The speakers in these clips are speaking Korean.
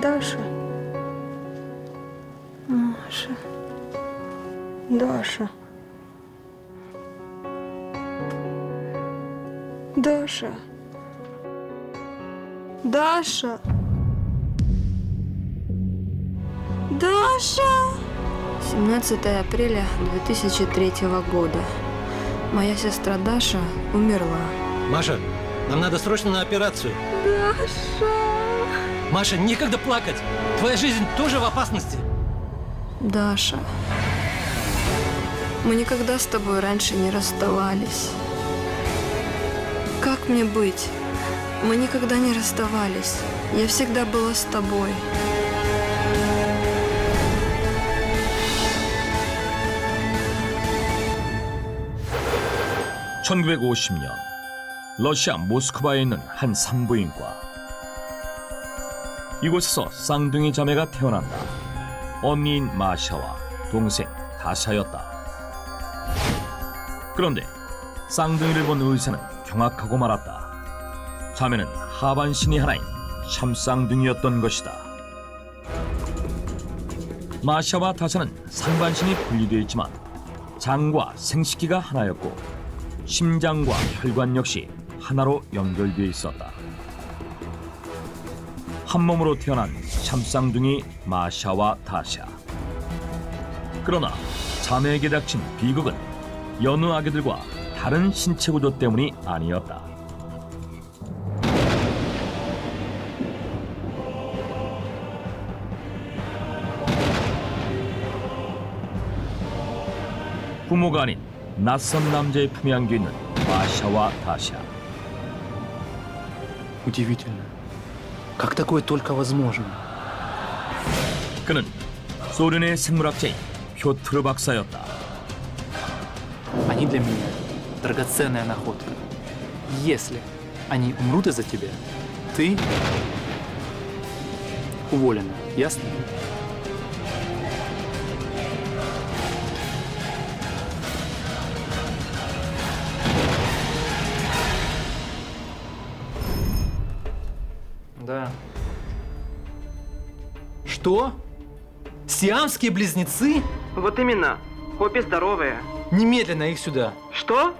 Даша. Маша. Даша. Даша. Даша. Даша. 17 апреля 2003 года. Моя сестра Даша умерла. Маша, нам надо срочно на операцию. Даша. Маша, некогда плакать. Твоя жизнь тоже в опасности. Даша. Мы никогда с тобой раньше не расставались. Как мне быть? Мы никогда не расставались. Я всегда была с тобой. (1950년) 러시아 모스크바에 있는 한 산부인과 이곳에서 쌍둥이 자매가 태어난다. 언니인 마샤와 동생 다샤였다. 그런데 쌍둥이를 본 의사는 경악하고 말았다. 자매는 하반신이 하나인 참쌍둥이였던 것이다. 마샤와 다샤는 상반신이 분리되어 있지만 장과 생식기가 하나였고 심장과 혈관 역시 하나로 연결되어 있었다. 한 몸으로 태어난 참쌍둥이 마샤와 다샤. 그러나 자매에게 닥친 비극은 여느 아기들과 다른 신체 구조 때문이 아니었다. 부모가 아닌 낯선 남자의 품에 안겨 있는 마샤와 다샤. Удивительно. Как такое только возможно? 그는 소련의 생물학자인 표트르 박사였다. Они для меня драгоценная находка. Если они умрут из-за тебя, ты уволена. Ясно? Что? Сиамские близнецы? Вот именно. Обе здоровые. Немедленно их сюда. Что?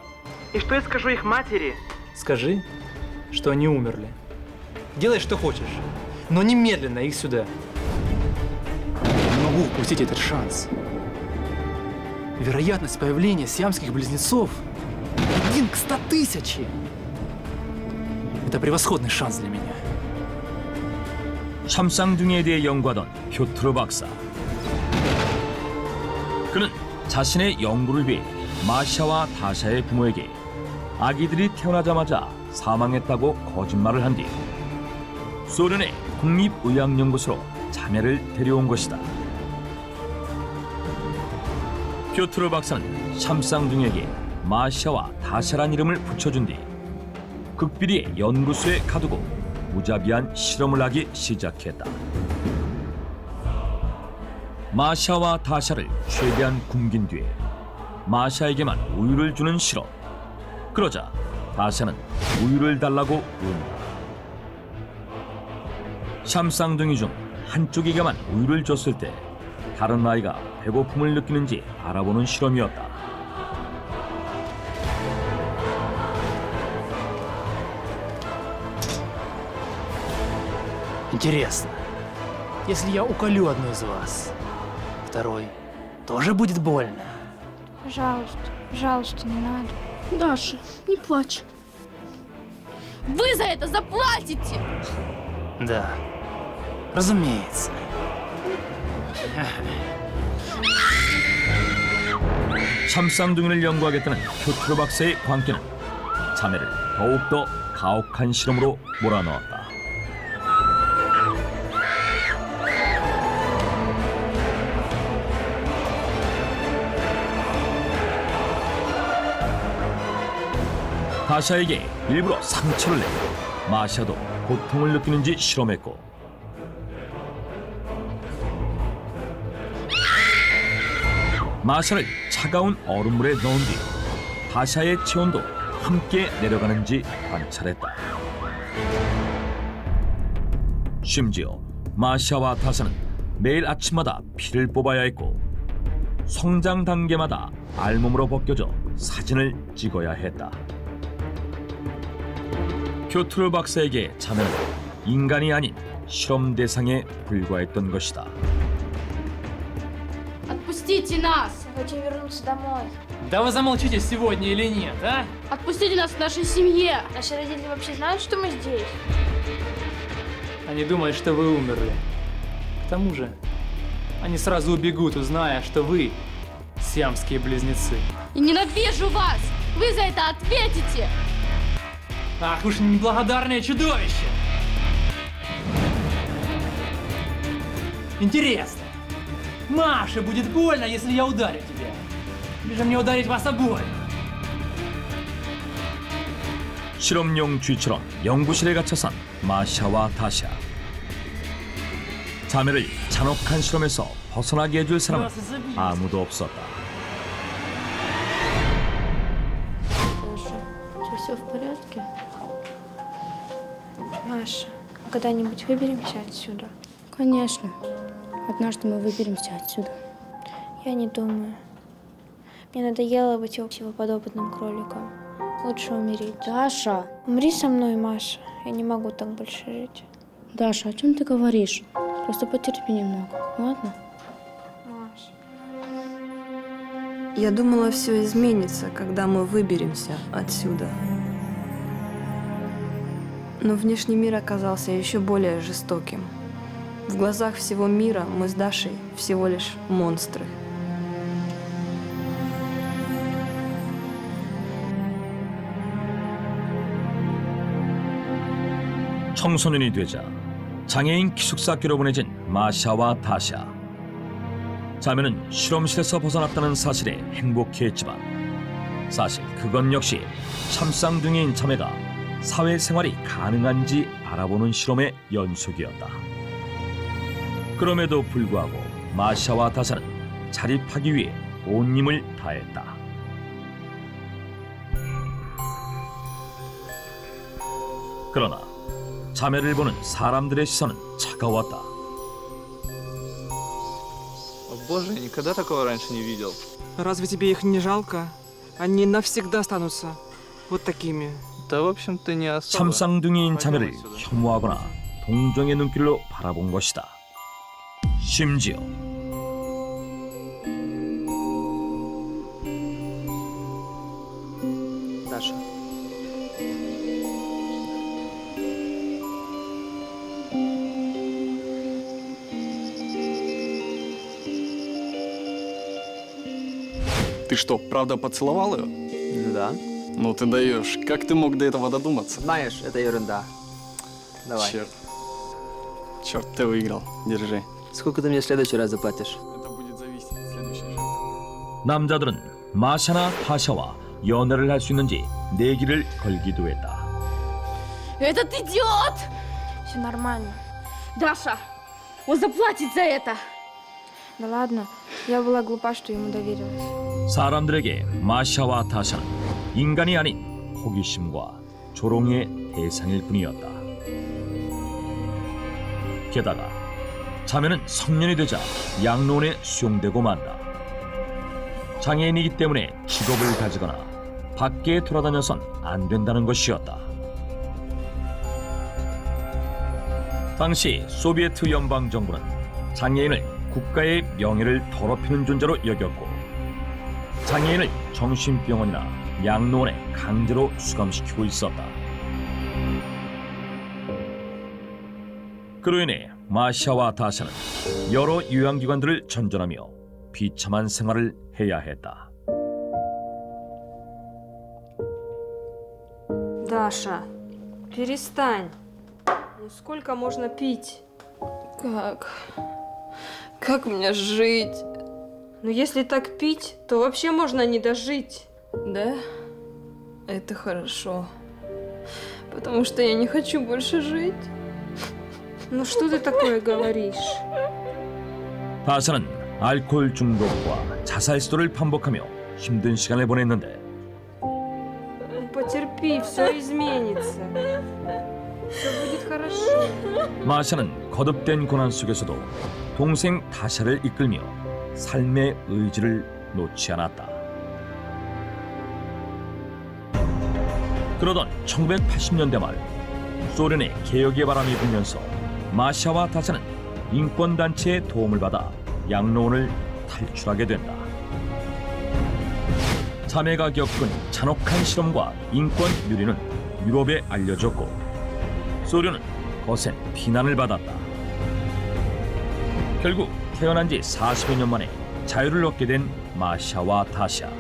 И что я скажу их матери? Скажи, что они умерли. Делай, что хочешь, но немедленно их сюда. Я не могу упустить этот шанс. Вероятность появления сиамских близнецов один к ста тысячи. Это превосходный шанс для меня. 참쌍둥이에 대해 연구하던 표트르 박사. 그는 자신의 연구를 위해 마샤와 다샤의 부모에게 아기들이 태어나자마자 사망했다고 거짓말을 한 뒤 소련의 국립의학연구소로 자매를 데려온 것이다. 표트르 박사는 참쌍둥이에게 마샤와 다샤란 이름을 붙여준 뒤 극비리의 연구소에 가두고 무자비한 실험을 하기 시작했다. 마샤와 다샤를 최대한 굶긴 뒤에 마샤에게만 우유를 주는 실험. 그러자 다샤는 우유를 달라고 운다. 샴쌍둥이 중 한쪽에게만 우유를 줬을 때 다른 아이가 배고픔을 느끼는지 알아보는 실험이었다. Интересно, если я уколю одну из вас, второй тоже будет больно? Пожалуйста, пожалуйста, не надо. Даша, не плачь. Вы за это заплатите! Да, разумеется. 참쌍둥이를 연구하겠다는 표트르 박사의 광기는 자매를 더욱더 가혹한 실험으로 몰아넣었다. 다샤에게 일부러 상처를 내고 마샤도 고통을 느끼는지 실험했고 마샤를 차가운 얼음물에 넣은 뒤 다샤의 체온도 함께 내려가는지 관찰했다. 심지어 마샤와 다사는 매일 아침마다 피를 뽑아야 했고 성장 단계마다 알몸으로 벗겨져 사진을 찍어야 했다. 표트르 박사에게 자매는 인간이 아닌 실험 대상에 불과했던 것이다. Отпустите нас! Хочу вернуться домой. Да вы замолчите сегодня или нет, а? Отпустите нас к нашей семье! Наши родители вообще знают, что мы здесь? Они думают, что вы умерли. К тому же, они сразу убегут, узная, что вы сиамские близнецы. И ненавижу вас! Вы за это ответите! Ах уж неблагодарное чудовище! Интересно, Маше будет больно, если я ударю тебя? Или же мне ударить вас обоих? 실험용 쥐처럼 연구실에 갇혀 산 마샤와 다샤. 자매를 잔혹한 실험에서 벗어나게 해줄 사람은 아무도 없었다. Маша, когда-нибудь выберемся отсюда? Конечно. Однажды мы выберемся отсюда. Я не думаю. Мне надоело быть всего подопытным кроликом. Лучше умереть. Даша! Умри со мной, Маша. Я не могу так больше жить. Даша, о чем ты говоришь? Просто потерпи немного, ладно? Маша. Я думала, все изменится, когда мы выберемся отсюда. Но внешний мир оказался еще более жестоким. В глазах всего мира мы с Дашей всего лишь монстры. 청소년이 되자 장애인 기숙사학교로 보내진 마샤와 다샤. 자매는 실험실에서 벗어났다는 사실에 행복해했지만 사실 그건 역시 참쌍둥이인 자매가 사회생활이 가능한지 알아보는 실험의 연속이었다. 그럼에도 불구하고 마샤와 다샤는 자립하기 위해 온 힘을 다했다. 그러나 자매를 보는 사람들의 시선은 차가웠다. О боже, я никогда такого раньше не видел. Разве тебе их не жалко? Они навсегда останутся вот такими. Да, в общем-то, не особо. 참쌍둥이인 자매를 혐오하거나 동정의 눈길로 바라본 것이다. 심지어 Даша. Ты что, правда поцеловал ее? Да. Ну ты даешь. Как ты мог до этого додуматься? Знаешь, это ерунда. Давай. Черт. Черт, ты выиграл. Держи. Сколько ты мне в следующий раз заплатишь? Это будет зависеть от следующей жертвы. 남자들은 마샤나 타샤와 연애를 할 수 있는지 내기를 걸기도 했다. Этот идиот! Все нормально. Даша! Он заплатит за это! Да ладно. Я была глупа, что ему доверилась. 사람들에게 마샤와 타샤는 인간이 아닌 호기심과 조롱의 대상일 뿐이었다. 게다가 자매는 성년이 되자 양로원에 수용되고 만다. 장애인이기 때문에 직업을 가지거나 밖에 돌아다녀선 안 된다는 것이었다. 당시 소비에트 연방 정부는 장애인을 국가의 명예를 더럽히는 존재로 여겼고 장애인을 정신병원이나 양로원에 강제로 수감시키고 있었다. 그로 인해 마샤와 다샤는 여러 요양기관들을 전전하며 비참한 생활을 해야 했다. Даша, перестань. Ну сколько можно пить? Как? Как мне жить? Ну если так пить, то вообще можно не дожить. Да? Это хорошо. Потому что я не хочу больше жить. Ну что ты такое говоришь? 다샤는 알코올 중독과 자살 시도를 반복하며 힘든 시간을 보냈는데 Потерпи, все изменится. Все будет хорошо. хорошо. 마샤는 거듭된 고난 속에서도 동생 다샤를 이끌며 삶의 의지를 놓지 않았다. 그러던 1980년대 말 소련의 개혁의 바람이 불면서 마샤와 다샤는 인권단체의 도움을 받아 양로원을 탈출하게 된다. 자매가 겪은 잔혹한 실험과 인권 유리는 유럽에 알려졌고 소련은 거센 비난을 받았다. 결국 태어난 지 40여 년 만에 자유를 얻게 된 마샤와 다샤.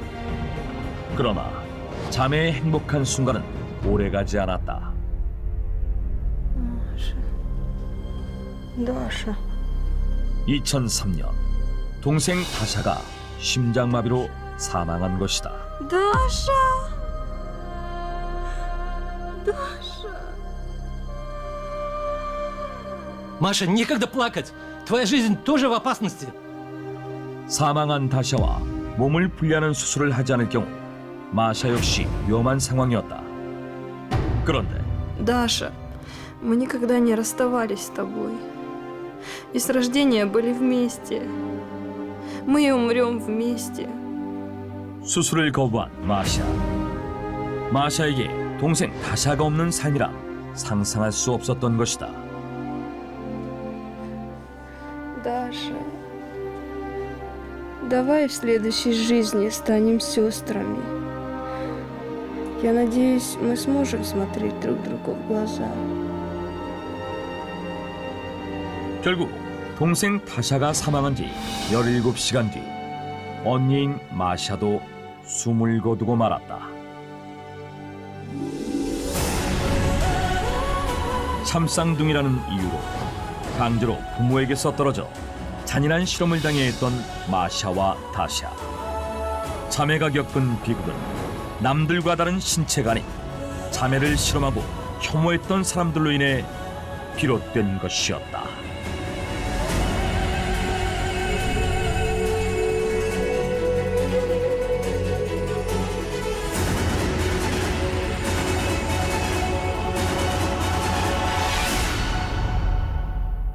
그러나 자매의 행복한 순간은 오래가지 않았다. Даша. 2003년 동생 다샤가 심장마비로 사망한 것이다. Даша! Даша! Маша, некогда плакать. Твоя жизнь тоже в опасности. 사망한 다샤와 몸을 분리하는 수술을 하지 않을 경우 마샤 역시 위험한 상황이었다. 그런데 Даша, мы никогда не расставались с тобой. И с рождения были вместе. Мы и умрем вместе. 수술을 거부한 마샤. 마샤에게 동생 다샤가 없는 삶이라 상상할 수 없었던 것이다. Даша, давай в следующей жизни станем сестрами. Я надеюсь, мы сможем смотреть друг другу в глаза. 결국 동생 다샤가 사망한 지 17시간 뒤 언니인 마샤도 숨을 거두고 말았다. 참쌍둥이라는 이유로 강제로 부모에게서 떨어져 잔인한 실험을 당해 했던 마샤와 다샤. 자매가 겪은 비극은 남들과 다른 신체가 아닌 자매를 실험하고 혐오했던 사람들로 인해 비롯된 것이었다.